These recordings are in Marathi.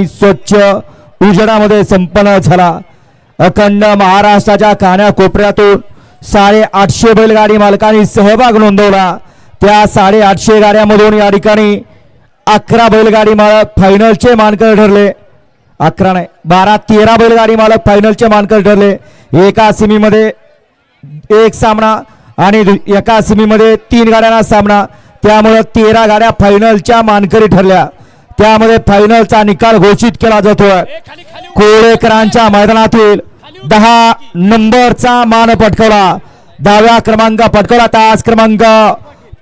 स्वच्छ उजेडामध्ये संपन्न झाला. अखंड महाराष्ट्राच्या कानाकोपऱ्यातून साडे आठशे बैलगाडी मालकांनी सहभाग नोंदवला. त्या साडे आठशे गाड्यामधून या ठिकाणी अकरा बैलगाडी मालक फायनलचे मानकर ठरले. अकरा नाही बारा तेरा बैलगाडी मालक फायनलचे मानकर ठरले. एका सिमीमध्ये एक सामना आणि एका सिमीमध्ये तीन गाड्यांना सामना. त्यामुळे तेरा गाड्या फायनलच्या मानकरी ठरल्या. त्यामध्ये फायनलचा निकाल घोषित केला जातोय. कोळेकरांच्या मैदानातील दहा नंबरचा मान पटकवला. दहाव्या क्रमांक पटकवला. तास क्रमांक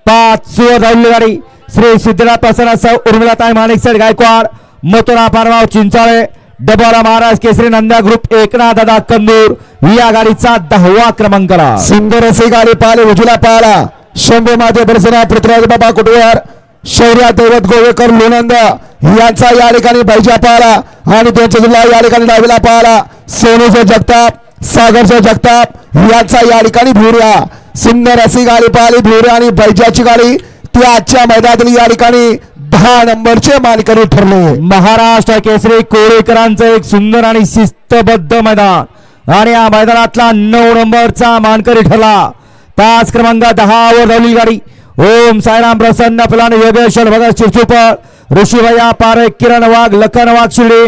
पाच धावली गाडी. श्री सिद्धनाथ प्रसन्न उर्मिलाताई माणिकसर गायकवाड मथुरा पारगाव चिंचाळे डबोरा महाराज केसरी नंद्या ग्रुप एकनाथ दादा कंदूर या गाडीचा दहावा क्रमांकाला सुंदर असे गाडी पाहिले उजला पाहिला शंभू माते प्रसन्न पृथ्वीराज बाबा कुटुंबार शौर्या दैवत गोवेकर लोणंद यांचा या ठिकाणी बैजा पाहिला आणि त्यांच्या जिल्हा या ठिकाणी डावीला पाहिला सोनूचा जगताप सागरचा जगताप यांचा या ठिकाणी भुऱ्या सुंदर अशी गाडी पाहिली भुऱ्या आणि बैजाची गाडी. ती आजच्या मैदानातील या ठिकाणी दहा नंबरचे मानकरी ठरले. महाराष्ट्र केसरी कोळेकरांचं एक सुंदर आणि शिस्तबद्ध मैदान. आणि या मैदानातला नऊ नंबरचा मानकरी ठरला. तास क्रमांक दहा वर धावली गाडी. ओम साईराम प्रसन्न फुलाने योगेश्वर भगत शिरसुपर ऋषीभया पारे किरण वाघ लखन वाघ शिर्डे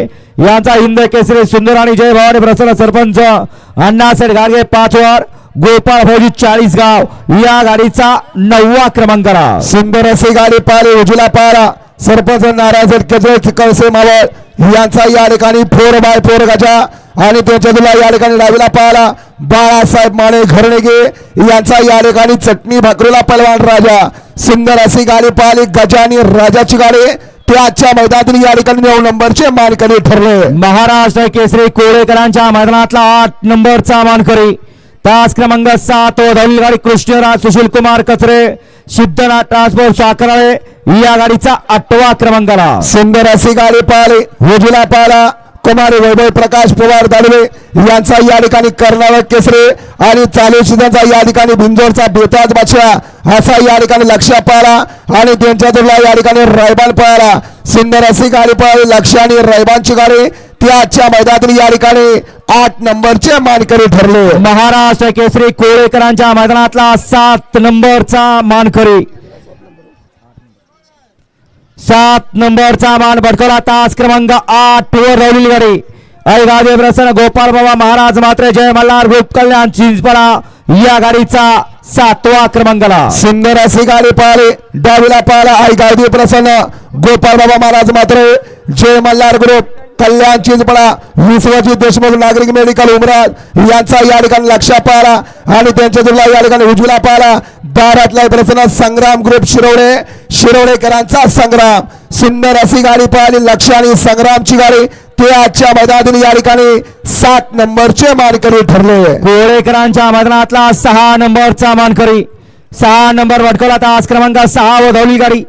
यांचा हिंद केसरी सुंदर आणि जय भवानी प्रसन्न सरपंच अण्णासाहेब गाडगे पाचवर गोपाळ भाऊजी चाळीस गाव या गाडीचा नववा क्रमांक सुंदर असे गाडी पारे उजला पारा सरपंच नारायण कवसे मावळ यांचा या ठिकाणी फोर बाय फोर गजा. आणि त्यांच्या तुला या ठिकाणी डावीला पाहिला बाळासाहेब माने घरणेगे यांचा या ठिकाणी चटणी भाकरीला पलवान राजा. सुंदर अशी गाडी पाहिली गजा आणि राजाची गाडी. ते आजच्या मैदानातील या ठिकाणी नऊ नंबरचे मानकरी ठरले. महाराष्ट्र केसरी कोळेकरांच्या मैदानातला आठ नंबरचा मानकरी. तास क्रमांक सात व धावली गाडी कृष्णराज सुशील कुमार कचरे सिद्धनाथ ट्रान्सपोर्ट साखराळे या गाडीचा आठवा क्रमांकाला. सुंदर अशी गाडी पाहिली उजला पाहिला कुमार वैभव प्रकाश पवार दाडवे यांचा या ठिकाणी कर्नाटक केसरे आणि चालू सीझनचा या ठिकाणी भिंजोरचा बेताज बादशाह असा या ठिकाणी लक्ष पाहिला आणि त्यांच्या तुला या ठिकाणी रायबान पाहिला सुंदर अशी गाडी पाहिली लक्ष आणि रायबानची गाडी त्याच्या आजच्या मैदानातील या ठिकाणी आठ नंबरचे मानकरी ठरले. महाराष्ट्र केसरी कोळेकरांच्या मैदानातला सात नंबरचा मानकरी. सात नंबरचा मान पटकवला तास क्रमांक आठ वर राहिलेली गाडी. ऐगादेव प्रसन्न गोपाल बाबा महाराज मात्र जय मल्हार ग्रुप कल्याण चिंचपडा या गाडीचा सातवा क्रमांकाला. सुंदर अशी गाडी पाहिली. डावीला पाहिला आई गावदी प्रसन्न. गोपाल बाबा महाराज मात्र जय मल्हार ग्रुप कल्याण चिंचपडा विश्वजित देशमुख नागरिक मेडिकल उमराज यांचा या ठिकाणी लक्ष पाहिला आणि त्यांच्या तुला या ठिकाणी उजवीला पाहिला दारातला प्रसन्न संग्राम ग्रुप शिरवणे शिरवणेकरांचा संग्राम. सुंदर अशी गाडी पाहिली लक्ष आणि संग्रामची गाडी. ते आजच्या मैदानातील या ठिकाणी सात नंबरचे मानकरी ठरले. कोळेकरांच्या मैदानातला सहा नंबरचा मानकरी. सहा नंबर भटकवला तास क्रमांक सहा व धावली गाडी.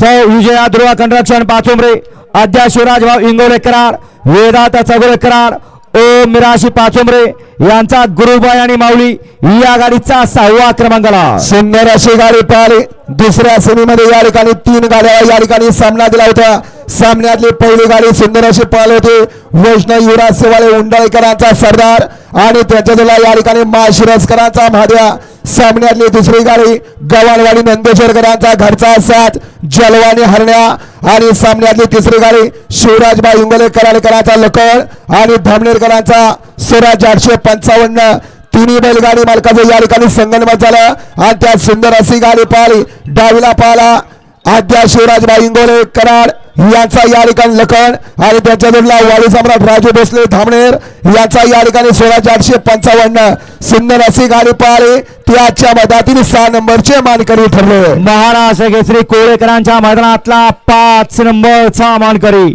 सौ विजया ध्रुवा कंट्रक्शन पाचोंबरे. अध्या शिवराज भाऊ इंगोले करार वेदांत चौगुले करार ओम मिराशी पाचुंबरे यांचा गुरुबाई आणि माऊली या गाडीचा सहावा क्रमांकाला. सुंदर अशी गाडी पाहिली. दुसऱ्या सेमीमध्ये या ठिकाणी तीन गाड्या या ठिकाणी सामना दिला होता. सामन्यातली पहिली गाडी सुंदर अशी पाहिली होती. वैष्णव युवराज सेवाळे उंडाळकरांचा सरदार आणि त्याच्या या ठिकाणी माशिरसकरांचा महाद्या सामन्यातली दुसरी गाडी. गव्हाणवाडी नंदेश्वरकरांचा घरचा साथ. जलवानी हरण्या आणि सामन्यातली तिसरी गाडी. शिवराजबाई इंगोले कराडकरांचा लकळ आणि धामणेरकरांचा स्वराज आठशे पंचावन्न. तिन्ही बैलगाडी मालकाचं या ठिकाणी संगनमत झालं. आणि त्यात सुंदर अशी गाडी पाहिली. डावीला पाहिला. आद्या शिवराजबाई इंगोले कराड. यांचा या ठिकाणी लखन आणि त्यांच्या जोडला वाडी सम्राट राजू भोसले धामणेर. यांचा या ठिकाणी सोळाशे आठशे पंचावन्न. सुंदर अशी गाडी पाहिली. ती आजच्या मधातील सहा नंबरचे मानकरी ठरले. महाराष्ट्र केसरी कोळेकरांच्या मैदानातला पाच नंबरचा मानकरी.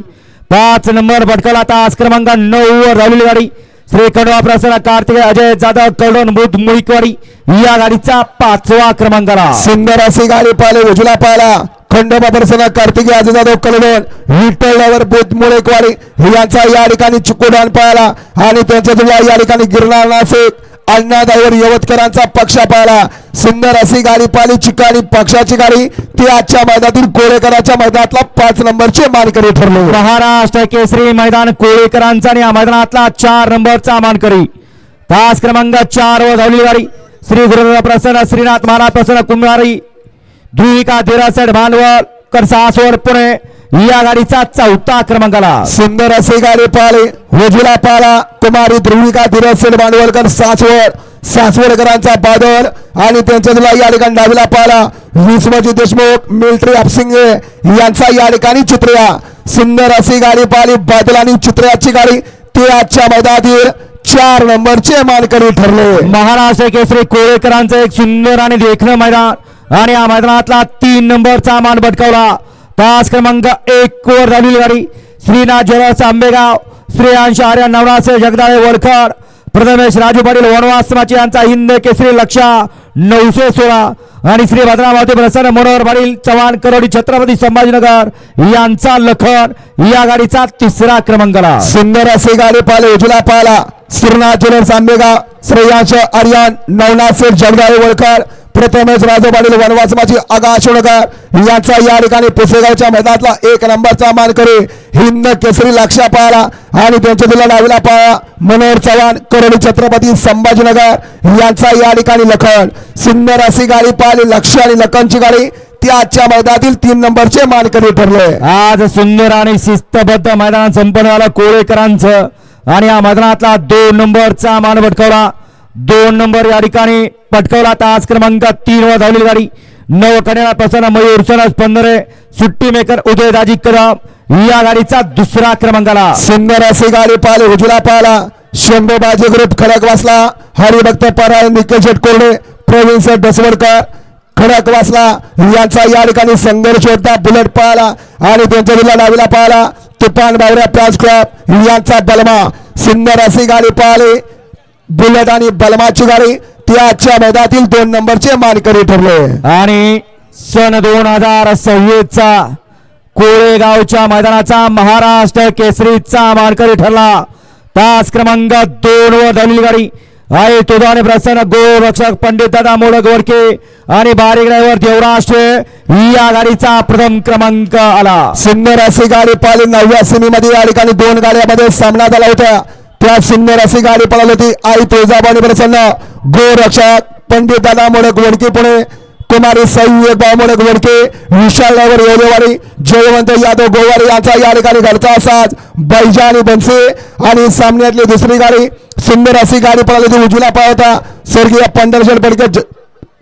पाच नंबर भटकवला तास क्रमांक नऊ वर राहिलेली गाडी. श्री खंडवा प्रसन्न कार्तिक अजय जाधव कळडोन बुध मुळीकवाडी. या गाडीचा पाचवा क्रमांकाला. सुंदर अशी गाडी पाहिली उजला पाहिला खंडोबा प्रसन्न कार्तिकी आजी जाधव कलडोन विठ्ठलवर बोध मुळेकवाडी यांचा या ठिकाणी चिकोडान पाहिला आणि त्यांच्या तुला या ठिकाणी गिरणार नाशिक अण्णादाईवर यवतकरांचा पक्ष पाहिला सुंदर अशी गाडी पाहिली चिकाणी पक्षाची गाडी. ती आजच्या मैदानातील कोळेकरांच्या मैदानातला पाच नंबरचे मानकरी ठरलो. महाराष्ट्र केसरी मैदान कोळेकरांचा आणि या मैदानातला चार नंबरचा मानकरी. तास क्रमांक चार व धावली गाडी. श्री गुरुदेव प्रसन्न श्रीनाथ महाराज प्रसन्न कुंभारी. ध्रुविका धीरासेठ भांडवल सासवड पुणे या गाडीचा चौथा क्रमांकाला सुंदर असे गाडी पाहिले वजुला पाला कुमारी ध्रुविका धीरसेन भांडवलकर सासवड सासवडकरांचा बादल आणि त्यांच्या तुला या ठिकाणी डावीला पाला विश्वजित देशमुख मिलिटरी हापसिंगे यांचा या ठिकाणी चित्रिया सुंदर अशी गाडी पाहिली बादल आणि चित्र्याची गाडी ती आजच्या मैदानातील चार नंबरचे मानकरी ठरले महाराष्ट्र केसरी कोळेकरांचं एक सुंदर आणि देखणं मैदान आणि या मैदानातला तीन नंबरचा मान भटकवला. तास क्रमांक एक वर झालेली गाडी. श्रीनाथ ज्वेलर्स आंबेगाव श्रेयांश आर्य नवनासे जगदाळे वडखर प्रथमेश राजू पाटील वनवासमाची यांचा हिंद केसरी लक्षा नऊशे सोळा. आणि श्री भद्रावती प्रसन्न मनोहर पाटील चव्हाण करोडी छत्रपती संभाजीनगर यांचा लखन या गाडीचा तिसरा क्रमांक सुंदर असे गाडी पाहिले उजला पाहिला श्रीनाथ ज्वेलर्स आंबेगाव श्रेयांश आर्यन नवनाथ शेठ जगदाळे वळकर प्रथमेश राजू पाटील वनवासमाची आकाशवणकर यांचा या ठिकाणी पुसेगावच्या मैदानातला एक नंबरचा मान हिंद केसरी लक्षा पाहिला आणि त्यांच्या दिला डावीला पाळा मनोहर चव्हाण करोडी छत्रपती संभाजीनगर. यांचा या ठिकाणी लखन. सुंदर अशी गाडी पाहिली लक्ष आणि लखनची गाडी. ती आजच्या मैदानातील तीन नंबरचे मानकरी ठरले. आज सुंदर आणि शिस्तबद्ध मैदान संपन्न झालं कोळेकरांचं. आणि या मैदानातला दोन नंबरचा मान भटकवला दोन नंबर या ठिकाणी पटकवला तास क्रमांक तीन वर धावलेली गाडी. नव कन्या प्रसन्न मयूर सनस पंधरे सुट्टी मेकर उदय दाजी कदम या गाडीचा दुसरा क्रमांकाला. सुंदर असे गाडी पाहिले उजला पाहिला शंभू बाजी ग्रुप खडक वाचला हरिभक्त पराय निखिल शेट कोरडे प्रवीण शेठ डसवडकर खडक वाचला यांचा या ठिकाणी संघर्ष होता बुलेट पाहिला आणि त्यांच्या जिल्हा डावीला पाहिला तुफान बावऱ्या प्याज क्लब यांचा बलमा. सुंदर असे गाडी पाहिली बुलेट आणि बलमाची गाडी ती आजच्या मैदानातील दोन नंबरचे मानकरी ठरले. आणि सन दोन हजार सव्वीसचा कोळेगावच्या मैदानाचा महाराष्ट्र केसरीचा मानकरी ठरला. तास क्रमांक दोन वर झालेली गाडी. आहे तुझाने प्रसन्न गोरक्षक पंडित दादा मोडक वडके आणि बारीक ड्रायव्हर देवराज शेळ या गाडीचा प्रथम क्रमांक आला. सुंदर अशी गाडी पाहिली. नवव्या सेमीमध्ये या ठिकाणी दोन गाड्यामध्ये सामना झाला होता. त्या सुंदर अशी गाडी पळाली होती. आई तुळजाबाई प्रसन्न. गोरक्षक पंडित दादा मोडक वडके पुणे कुमारी सई एक मोडक वडके. विशाल ड्रायव्हर येदेवाडी जयवंत यादव गोवारी यांचा या ठिकाणी घरचा साज बैजा आणि बनसे आणि सामन्यातली दुसरी गाडी. सुंदर अशी गाडी पळाली होती उजवीला पळवता स्वर्गीय पंढरशेठ पडके.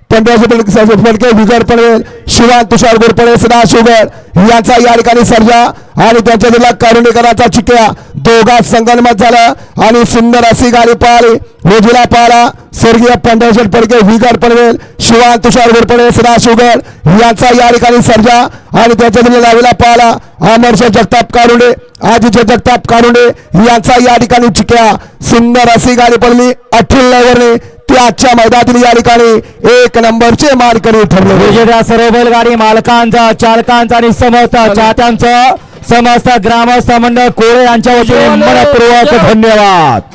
पंधराशे फडके विजय पडेल शिवान तुषार गोरपडे सदा शुगर यांचा या ठिकाणी सर्जा आणि त्यांच्या जिल्हा कारुणीकरांचा चिक्या. दोघा संगनमत झालं आणि सुंदर असी गाडी पाळी रोजीला पाळा स्वर्गीय पंढरशेठ फडके विगर पडवेल शिवान तुषार गोरपडे सदा शुगर यांचा या ठिकाणी सर्जा आणि त्यांच्या जिल्हा लावीला पाळा अमरशेठ जगताप कारुंडे आदित्य जगताप कारुंडे यांचा या ठिकाणी चिक्या. सुंदर असी गाडी पडली अठ्ठल नवरने आजच्या मैदानातील या ठिकाणी एक नंबरचे मानकरी ठरले विजेत्या सर्व बैलगाडी मालकांचा चालकांचा आणि समस्त चाहत्यांचं समस्त ग्रामस्थ मंडळ कोळे यांच्या वतीने मनपूर्वक धन्यवाद।